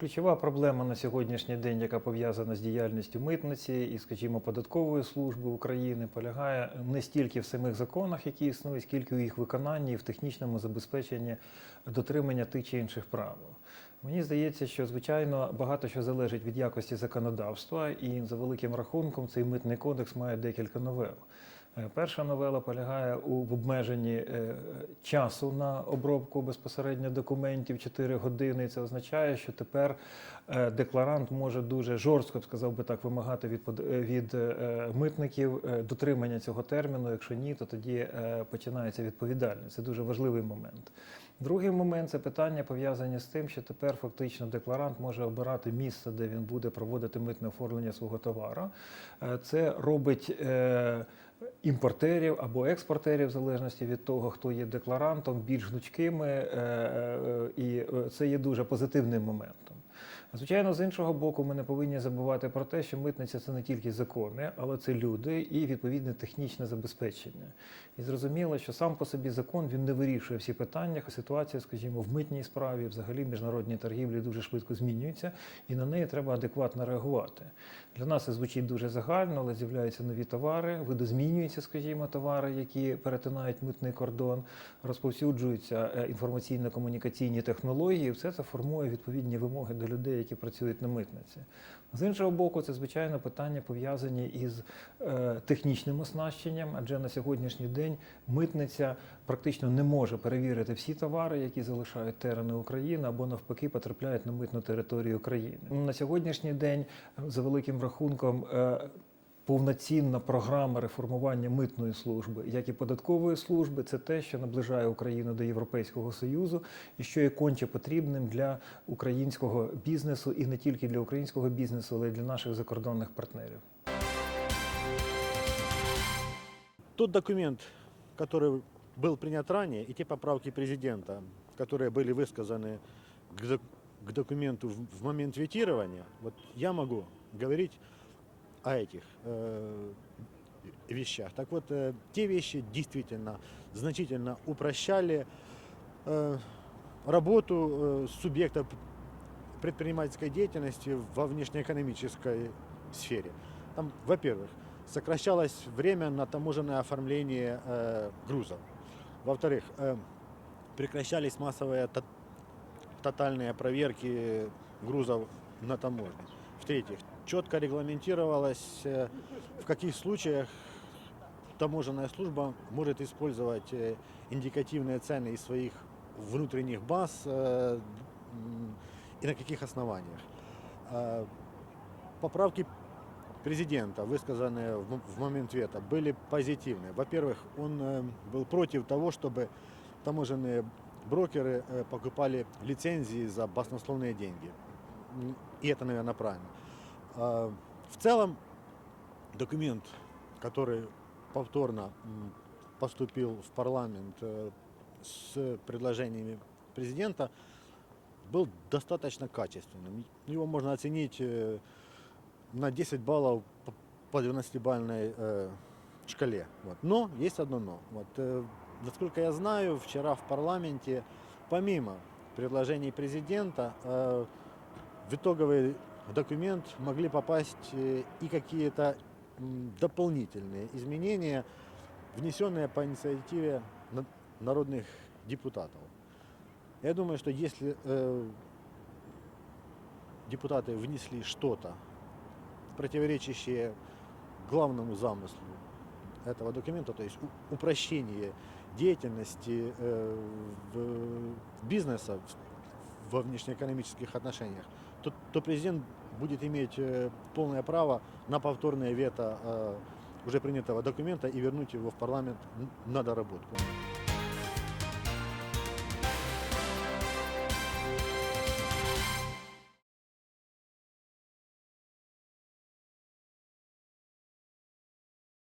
Ключова проблема на сьогоднішній день, яка пов'язана з діяльністю митниці і, скажімо, податкової служби України, полягає не стільки в самих законах, які існують, скільки у їх виконанні і в технічному забезпеченні дотримання тих чи інших правил. Мені здається, що звичайно багато що залежить від якості законодавства, і за великим рахунком цей митний кодекс має декілька новел. Е, Перша новела полягає у в обмеженні е, часу на обробку безпосередньо документів 4 години. Це означає, що тепер е, декларант може дуже жорстко, сказав би так, вимагати від, від митників дотримання цього терміну. Якщо ні, то тоді починається відповідальність. Це дуже важливий момент. Другий момент це питання пов'язані з тим, що тепер фактично декларант може обирати місце, де він буде проводити митне оформлення свого товару. Е, Це робить е, імпортерів або експортерів, в залежності від того, хто є декларантом, більш гнучкими, е, і це є дуже позитивним моментом. Звичайно, з іншого боку, ми не повинні забувати про те, що митниця це не тільки закони, але це люди і відповідне технічне забезпечення. І зрозуміло, що сам по собі закон він не вирішує всі питання. Ситуація, скажімо, в митній справі, взагалі в міжнародній торгівлі дуже швидко змінюється, і на неї треба адекватно реагувати. Для нас це звучить дуже загально, але з'являються нові товари, видозмінюються, скажімо, товари, які перетинають митний кордон, розповсюджуються е, інформаційно-комунікаційні технології. Все це формує відповідні вимоги до людей, які працюють на митниці. З іншого боку, це звичайно питання пов'язані із е, технічним оснащенням, адже на сьогоднішній день митниця практично не може перевірити всі товари, які залишають терени України або навпаки потрапляють на митну територію України. На сьогоднішній день, за великим рахунком, е, повноцінна програма реформування митної служби, як і податкової служби, це те, що наближає Україну до Європейського Союзу і що є конче потрібним для українського бізнесу, і не тільки для українського бізнесу, але й для наших закордонних партнерів. Тот документ, который был принят ранее, и те поправки президента, которые были высказаны к, док- к документу в, в момент ветирования, вот я могу говорить О этих э, вещах. Так вот, э, те вещи действительно значительно упрощали э, работу э, субъекта предпринимательской деятельности во внешнеэкономической сфере. Там, во-первых, сокращалось время на таможенное оформление э, грузов. Во-вторых, э, прекращались массовые то- тотальные проверки грузов на таможне. В-третьих, четко регламентировалось, э, в каких случаях таможенная служба может использовать э, индикативные цены из своих внутренних баз э, и на каких основаниях. Поправки президента, высказанные в момент вето, были позитивны. Во-первых, он был против того, чтобы таможенные брокеры покупали лицензии за баснословные деньги. И это, наверное, правильно. А, В целом, документ, который повторно поступил в парламент э, с предложениями президента, был достаточно качественным. Его можно оценить э, на 10 баллов по- по 12-бальной э, шкале. Но есть одно но. Вот, насколько я знаю, вчера в парламенте, помимо предложений президента, э, в документ могли попасть э, и какие-то дополнительные изменения, внесенные по инициативе на- народных депутатов. Я думаю, что если э, депутаты внесли что-то, противоречащее главному замыслу этого документа, то есть упрощение деятельности э, в- бизнеса в- во внешнеэкономических отношениях, то, то президент будет иметь э, полное право на повторное вето э, уже принятого документа и вернуть его в парламент на доработку.